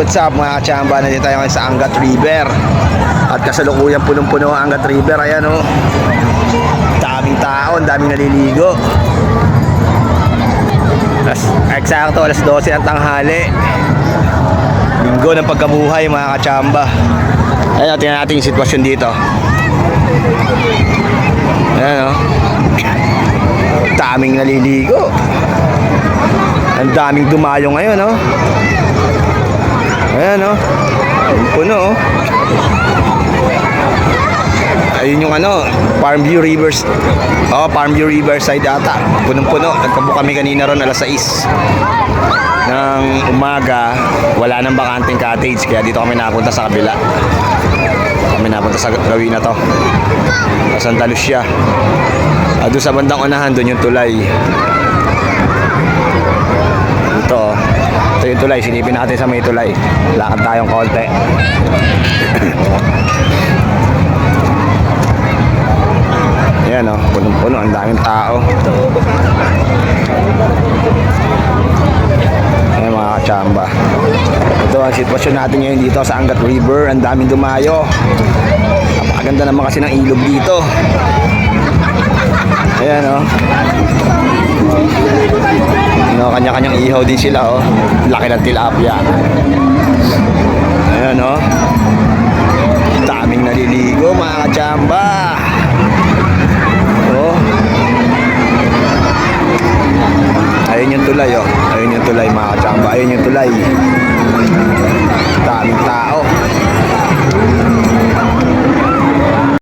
what's up mga kachamba? Nandito tayo ngayon sa Angat River. At kasalukuyan punong-puno ang Angat River. Ayan o. Oh. Daming tao, daming naliligo. Alas, eksakto, alas 12 ang tanghali. Linggo ng pagkabuhay mga kachamba. Ayan, tingnan natin yung sitwasyon dito. Ayan o. Daming naliligo. Ang daming dumayo ngayon, no? Ayan, no? Puno, oh. Ayun yung ano, Farmview Rivers. Oh, Farmview Riverside ata. Punong-puno. Nagkabu kami kanina ron alas 6 ng umaga. Wala nang bakanting cottage. Kaya dito kami napunta sa kabila. Kami napunta sa gawin na to. Sa Santa Lucia. Ah, doon sa bandang unahan, doon yung tulay. Ito, oh. Tulay. Silipin natin sa may tulay. Lakad tayong konti. Ayan o, oh, punong-puno. Ang daming tao. Ayan mga kachamba. Ito ang sitwasyon natin ngayon dito sa Angat River. Ang daming dumayo. Napakaganda naman kasi ng ilog dito. Ayan o. Oh kanya-kanyang ihaw din sila oh. Laki ng tilapia. Ayan oh. Daming naliligo mga kachamba. Oh. Ayun yung tulay oh. Ayun yung tulay mga kachamba. Ayun yung tulay. Daming tao.